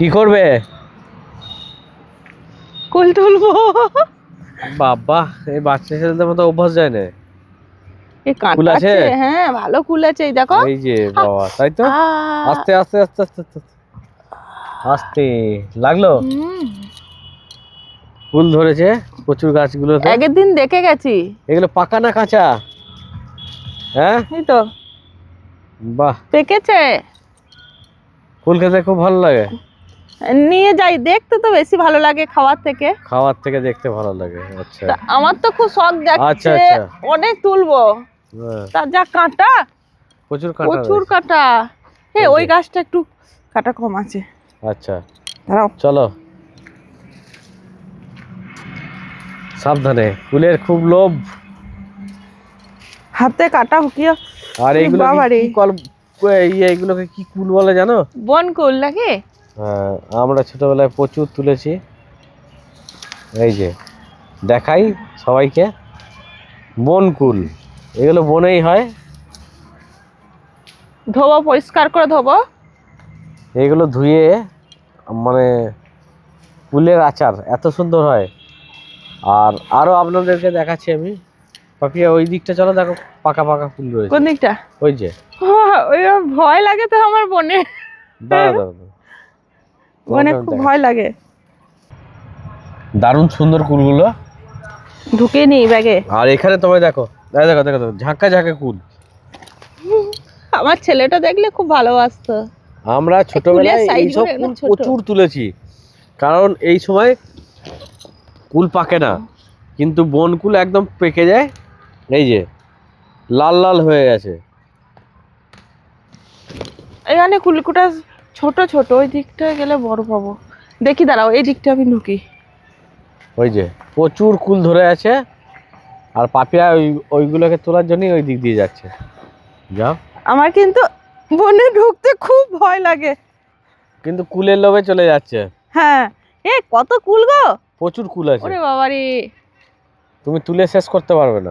কি করবে? কুল তুলবো। বাবা এই বাচ্চা ছেলেদের মতো অভ্যাস যায় না। এই কাঁটা কুল আছে? হ্যাঁ ভালো কুল আছে এই দেখো। এই যে বাবা তাই তো? আস্তে আস্তে আস্তে আস্তে আস্তে লাগল? ফুল ধরেছে প্রচুর গাছগুলোতে। আগের দিন দেখে গেছি। এগুলো পাকা না কাঁচা? হ্যাঁ? এই তো। বাহ। পেকেছে। ফুল খেতে খুব ভালো লাগে। নিয়ে যাই দেখতে তো বেশি ভালো লাগে খাওয়ার থেকে। খাওয়ার থেকে দেখতে ভালো লাগে আচ্ছা। আমার তো খুব শখ যাচ্ছে আচ্ছা। অনেক তুলবো। হ্যাঁ, তার যা কাঁটা প্রচুর কাঁটা প্রচুর কাঁটা। হে ওই গাছটা একটু কাঁটা কম আছে। আচ্ছা। দাঁড়াও। চলো। সাবধানে ফুলের খুব লোভ। হাতে কাটা হুকিয়ে আর এইগুলো। কি কল ইয়ে এইগুলোকে কি কুল বলে জানো? বন কুল নাকি? আমরা ছোটবেলায় প্রচুর তুলেছি। এই যে দেখাই সবাইকে। বনকুল এগুলো বনেই হয়। ধোবো পরিষ্কার করে ধোবো। এগুলো ধুয়ে মানে কুলের আচার এত সুন্দর হয়। আর আরও আপনাদেরকে দেখাচ্ছি আমি। পাপিয়া ওই দিকটা চলো দেখো পাকা পাকা ফুল রয়েছে। কোন দিকটা? ওই যে। ওই ভয় লাগে তো আমার বনে। দাঁড়া দাঁড়া আমি খুব ভয় লাগে। দারুণ সুন্দর কুলগুলো। ঢুকে নি ব্যাগে। আর এখানে তোমায় দেখো দেখো দেখো দেখো ঝাঁকা ঝাঁকা কুল। আমার ছেলেটা দেখলে খুব ভালোবাসতো। আমরা ছোটবেলায় এইসব কুল প্রচুর তুলেছি। কারণ এই সময় কুল পাকে না। কিন্তু বন কুল একদম পেকে যায়। এই যে লাল লাল হয়ে গেছে। এখানে কুলকুটা ছোট ছোট ওই দিকটা গেলে বড় পাবো। দেখি দাঁড়াও এই দিকটা আমি ঢুকি। ওই যে প্রচুর কুল ধরে আছে আর পাপিয়া ওই ওইগুলোকে তোলার জন্যই ওই দিক দিয়ে যাচ্ছে। যাও। আমার কিন্তু বনে ঢুকতে খুব ভয় লাগে। কিন্তু কুলের লোভে চলে যাচ্ছে। হ্যাঁ। এ কত কুল গো? প্রচুর কুল আছে। ওরে বাবারে। তুমি তুলে শেষ করতে পারবে না।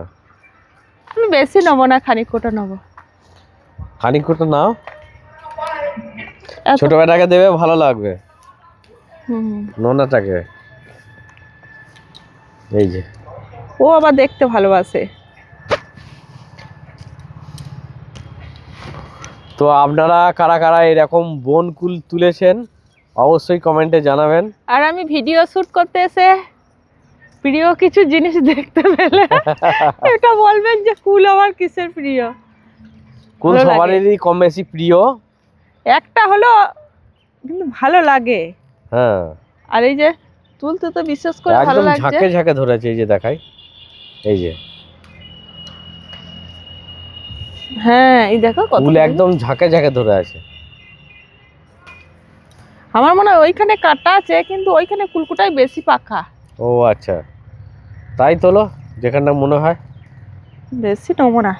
আমি বেশি নেব না খানিক কোটা নেব। খানিকটা নাও। এত- ছোট বেটাকে দেবে ভালো লাগবে। নোনাটাকে। এই যে। ও আবার দেখতে ভালোবাসে। তো আপনারা কারা কারা এরকম বন কুল তুলেছেন অবশ্যই কমেন্টে জানাবেন। আর আমি ভিডিও শুট করতে এসে প্রিয় কিছু জিনিস দেখতে পেলে এটা বলবেন যে কুল আমার কিসের প্রিয়? কুল সবারই কম বেশি প্রিয়। একটা হলো কিন্তু ভালো লাগে। হ্যাঁ। আর এই যে তুলতে তো বিশেষ করে ভালো একদম লাগছে। ঝাঁকে ঝাঁকে ধরেছে এই যে দেখাই। এই যে। হ্যাঁ এই দেখো কত সুন্দর। একদম ঝাঁকে ঝাঁকে ধরে আছে। আমার মনে হয় ওইখানে কাটা আছে কিন্তু ওইখানে কুলকুটাই বেশি পাকা ও আচ্ছা। তাই তোলো যেখানটা মনে হয়। বেশি নেব না।